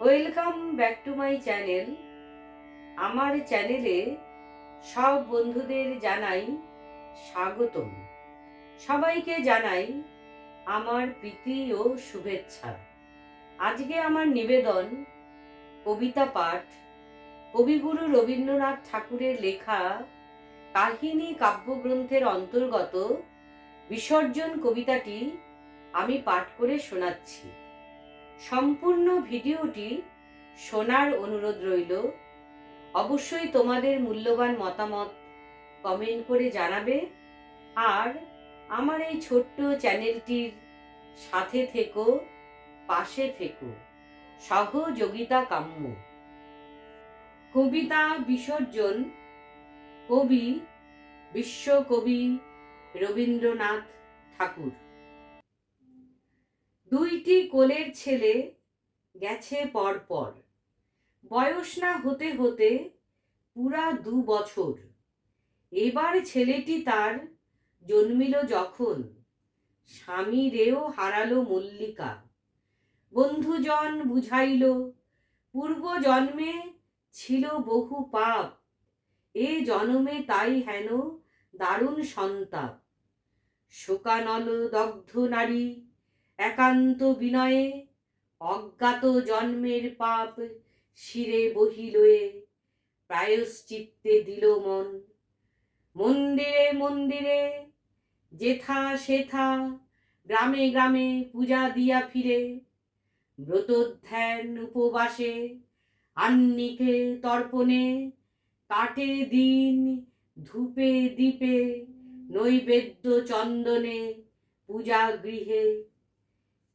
Welcome back to my channel. আমার চ্যানেলে সব বন্ধুদের জানাই স্বাগতম। সবাইকে জানাই আমার প্রীতি ও শুভেচ্ছা। আজকে আমার নিবেদন কবিতা পাঠ। কবিগুরু রবীন্দ্রনাথ ঠাকুরের লেখা কাহিনী কাব্যগ্রন্থের অন্তর্গত বিসর্জন কবিতাটি আমি পাঠ করে শোনাচ্ছি। সম্পূর্ণ ভিডিওটি শোনার অনুরোধ রইল। অবশ্যই তোমাদের মূল্যবান মতামত কমেন্ট করে জানাবে। আর আমার এই ছোট্ট চ্যানেলটির সাথে থেকো, পাশে থেকো। সহযোগিতা কাম্য। কবিতা বিসর্জন, কবি, বিশ্বকবি রবীন্দ্রনাথ ঠাকুর। দুইটি কোলের ছেলে গেছে পরপর। বয়স না হতে হতে পুরা দু বছর। এবার ছেলেটি তার জন্মিল যখন স্বামী রেও হারালো মল্লিকা। বন্ধুজন বুঝাইল পূর্ব জন্মে ছিল বহু পাপ, এ জন্মে তাই হেন দারুণ সন্তাপ। শোকানল দগ্ধ নারী একান্ত বিনয়ে অজ্ঞাত জন্মের পাপ শিরে বহিলয়ে প্রায়শ্চিত্তে দিল মন। মন্দিরে মন্দিরে, যেথা সেথা, গ্রামে গ্রামে পূজা দিয়া ফিরে। ব্রতধ্যান উপবাসে আন্নিকে তর্পণে কাটে দিন ধূপে দীপে, নৈবেদ্য চন্দনে, পূজা গৃহে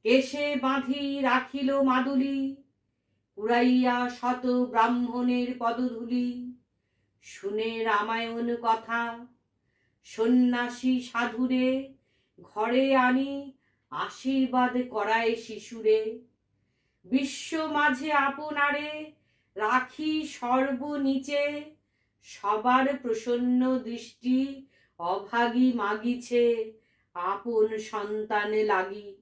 কেশে বাঁধি রাখিল মাদুলি উড়াইয়া শত ব্রাহ্মণের পদধূলি। শুনে রামায়ণ কথা, সন্ন্যাসী সাধুরে ঘরে আনি আশীর্বাদ করায় শিশুরে। বিশ্ব মাঝে আপনারে রাখি সর্বনিচে সবার প্রসন্ন দৃষ্টি অভাগী মাগিছে, আপন সন্তানে লাগি।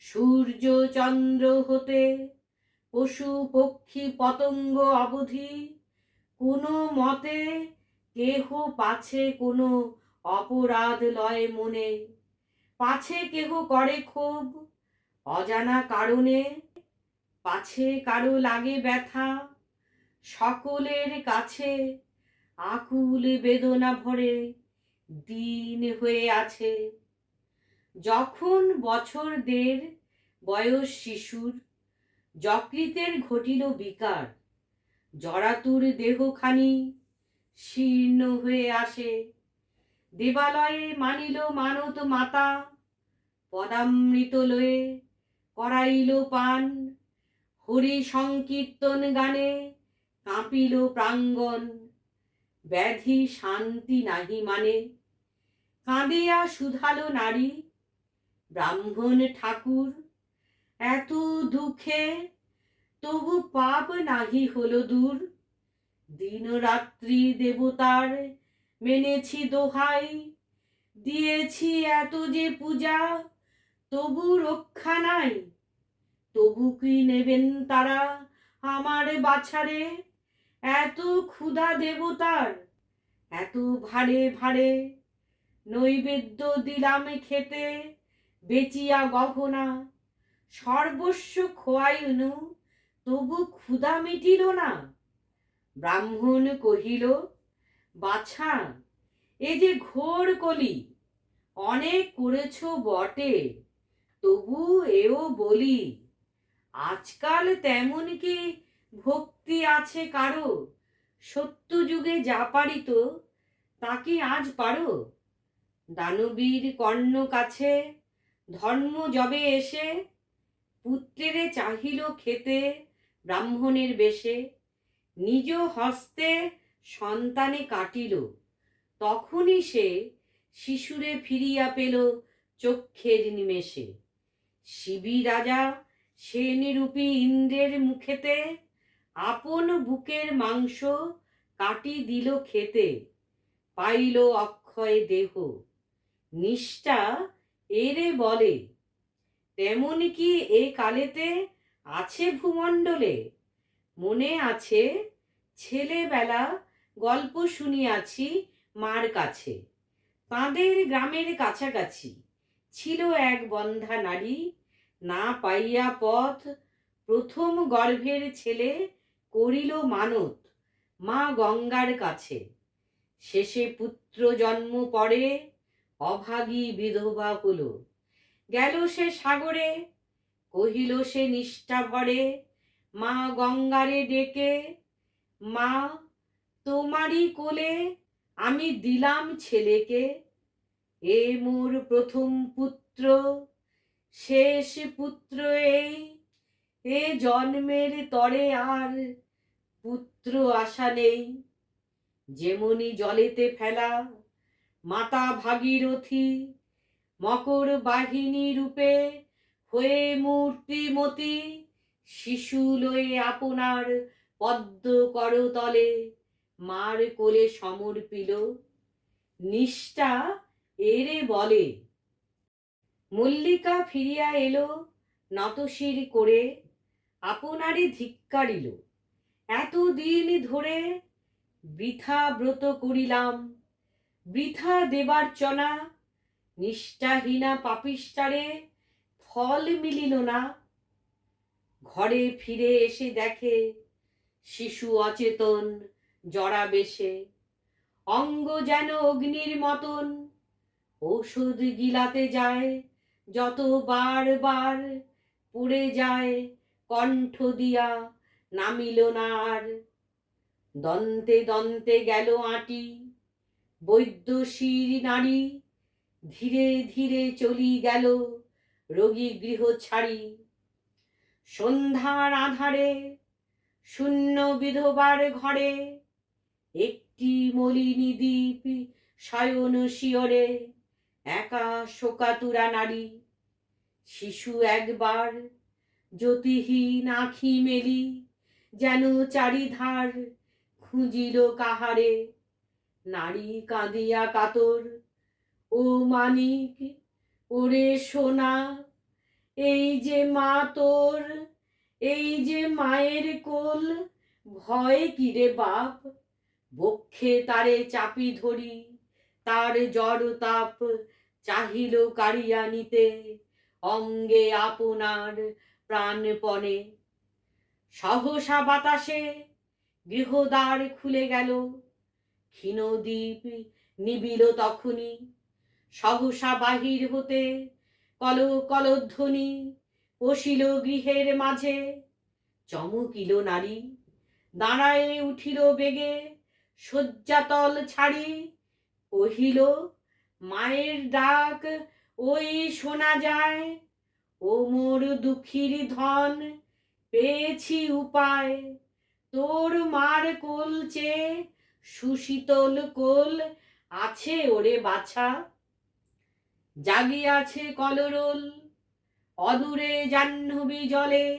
সূর্য চন্দ্র হতে, পশু, পক্ষী, পতঙ্গ, অবধি। কোনো মতে কেহ পাছে কোনো অপরাধ লয় মনে। পাছে কেহ করে ক্ষোভ, অজানা কারণে। পাছে কারও লাগে ব্যথা, সকলের কাছে আকুল বেদনা ভরে। দিন হয়ে আছে। যখন বছর দেড় বয়স শিশুর, যকৃতের ঘটিল বিকার জরাতুর দেহখানি শীর্ণ হয়ে আসে। দেবালয়ে মানিল মানত মাতা, পদামৃত লয়ে করাইল পান। হরি সংকীর্তন গানে কাঁপিল প্রাঙ্গণ, ব্যাধি শান্তি নাহি মানে। কাঁদিয়া শুধালো নারী ব্রাহ্মণ ঠাকুর, এত দুঃখে তবু পাপ নাহি হলো দূর। দিন রাত্রি দেবতার মেনেছি দোহাই, দিয়েছি এত যে পূজা, তবু রক্ষা নাই। তবু কি নেবেন তারা আমার বাছারে? এত ক্ষুধা দেবতার, এত ভারে ভারে নৈবেদ্য দিলাম খেতে। বেচিয়া গহনা, সর্বস্ব খোয়াইনু তবু ক্ষুধা মিটিল না? ব্রাহ্মণ কহিল, বাছা, এ যে ঘোর কলি, অনেক করেছ বটে, তবু এও বলি, আজকাল তেমন কি ভক্তি আছে কারও? সত্য যুগে যা পারিত তা কি আজ পারো? দানবীর কর্ণ কাছে ধর্ম যবে এসে, পুত্রেরে চাহিল খেতে ব্রাহ্মণের বেশে, নিজ হস্তে সন্তানে কাটিল। তখনই সে শিশুরে ফিরিয়া পেল চক্ষের নিমেষে। শিবি রাজা সে নিরূপী ইন্দ্রের মুখেতে আপন বুকের মাংস কাটি দিল খেতে পাইল অক্ষয় দেহ। নিষ্ঠা এরে বলে, তেমনি কি এ কালেতে আছে ভূমণ্ডলে? মনে আছে, ছেলেবেলা গল্প শুনিয়াছি মার কাছে। তাদের গ্রামের কাছাকাছি ছিল এক বন্ধা নারী, না পাইয়া পথ। প্রথম গর্ভের ছেলে করিল মানত মা গঙ্গার কাছে। শেষে পুত্র জন্ম পড়ে অভাগী বিধবা হলো গেল সে সাগরে, কহিল সে নিষ্ঠা ভরে, মা গঙ্গারে ডেকে, মা, তোমারই কোলে আমি দিলাম ছেলেকে, এ মোর প্রথম পুত্র, শেষ পুত্র এই, এ জন্মের তরে আর পুত্র আশা নেই, যেমনি জলেতে ফেলা মাতা ভাগীরথী, মকর বাহিনী রূপে হয়ে মূর্তিমতি শিশু লয়ে আপনার পদ্ম করতলে মার কোলে সমর্পিল। নিষ্ঠা এরে বলে। মল্লিকা ফিরিয়া এলো, নতশির করে আপনারে ধিক্কারিল। এতদিন ধরে বৃথা ব্রত করিলাম। বৃথা দেবার চনা, নিষ্ঠাহীনা পাপিষ্ঠারে ফল মিলিল না। ঘরে ফিরে এসে দেখে শিশু অচেতন জড়া বেশে। অঙ্গ যেন অগ্নির মতন, ঔষধ গিলাতে যায় যত বার বার পড়ে যায়, কণ্ঠ দিয়া নামিল না আর। দন্তে দন্তে গেল আটি বৈদ্যশীর নারী ধীরে ধীরে চলি গেল রোগী গৃহ ছাড়ি। সন্ধ্যার আধারে শূন্য বিধবার ঘরে একটি মলিনী দ্বীপ শয়ন শিয়রে একা শোকাতুরা নারী। শিশু একবার জ্যোতিহীন আখি মেলি যেন চারিধার খুঁজিল কাহারে। নারী কাঁদিয়া কাতর, ও মানিক, ওরে সোনা, এই যে মা তোর, এই যে মায়ের কোল, ভয় কিরে বাপ? বক্ষে তারে চাপি ধরি, তার জড় তাপ চাহিল কাড়িয়া নিতে অঙ্গে আপনার প্রাণপণে। সহসা বাতাসে গৃহদ্বার খুলে গেল ক্ষীণদ্বীপ নিবিল তখনই সহসা বাহির হতে কল কলধ্বনি পশিল গৃহের মাঝে। চমকিল নারী, দাঁড়ায়ে উঠিল বেগে, শয্যাতল ছাড়ি কহিল, মায়ের ডাক, ওই শোনা যায়, ও মোর দুঃখীর ধন পেয়েছি উপায়। তোর মার কোল চেয়ে সুশীতল কোল আছে ওরে বাছা। জাগিয়াছে কলরোল, অদূরে জাহ্নবী জলে,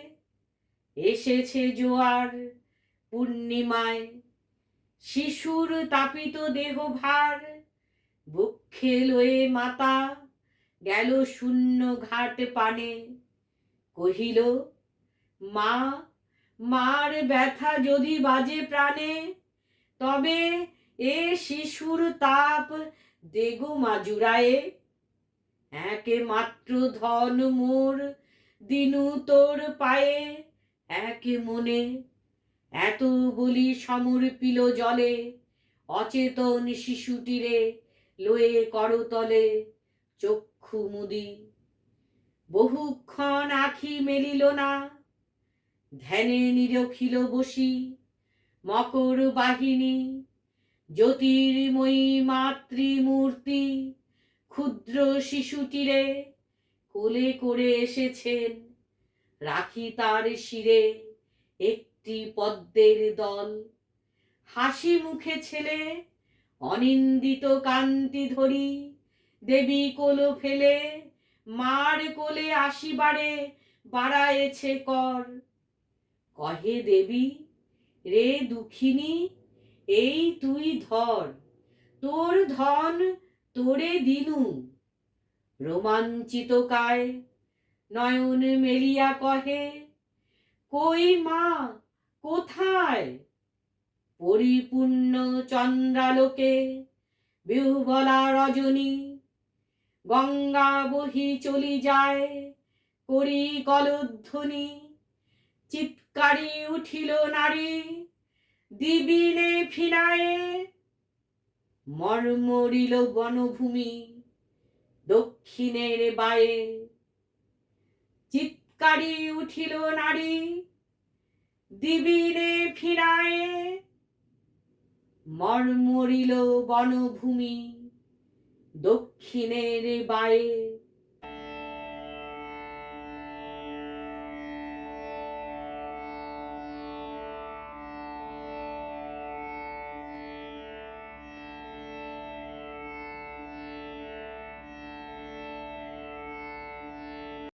এসেছে জোয়ার পূর্ণিমায়। শিশুর তাপিত দেহ ভার, বক্ষে লয়ে মাতা গেল শূন্য ঘাট পানে। কহিল, মা, মার ব্যথা যদি বাজে প্রাণে তবে এ শিশুর তাপ দেগো মাজুরায়ে। একে মাত্র ধন মোর দিনু তোর পায়ে। একে মনে এত বলি সমর্পিল জলে। অচেতন শিশুটিরে লয়ে করতলে চক্ষু মুদি। বহুক্ষণ আখি মেলিল না, ধ্যানে নিরখিল বসি। মকর বাহিনী, জ্যোতির্ময়ী মাতৃমূর্তি, ক্ষুদ্র শিশুটিরে কোলে করে এসেছেন। রাখি তার শিরে একটি পদ্মের দল। হাসি মুখে ছেলে, অনিন্দিত কান্তি ধরি, দেবী কোলো ফেলে, মার কোলে আসিবারে বাড়ায়েছে কর। কহে দেবী রে দুঃখিনী, এই তুই ধর, তোর ধন তোরে দিনু। রোমাঞ্চিত কায়, নয়ন মেলিয়া কহে, কই মা, কোথায়? পরিপূর্ণ চন্দ্রালোকে, বিহুবলা রজনী, গঙ্গা বহি চলি যায় করি কলধ্বনি চিৎকারি উঠিল নারী দিবিনে ফিনায়ে মর্মরিল বনভূমি দক্ষিণের বায়ে। চিৎকারি উঠিল নারী দিবিনে ফিরায়ে মর্মরিল বনভূমি দক্ষিণের বায়ে।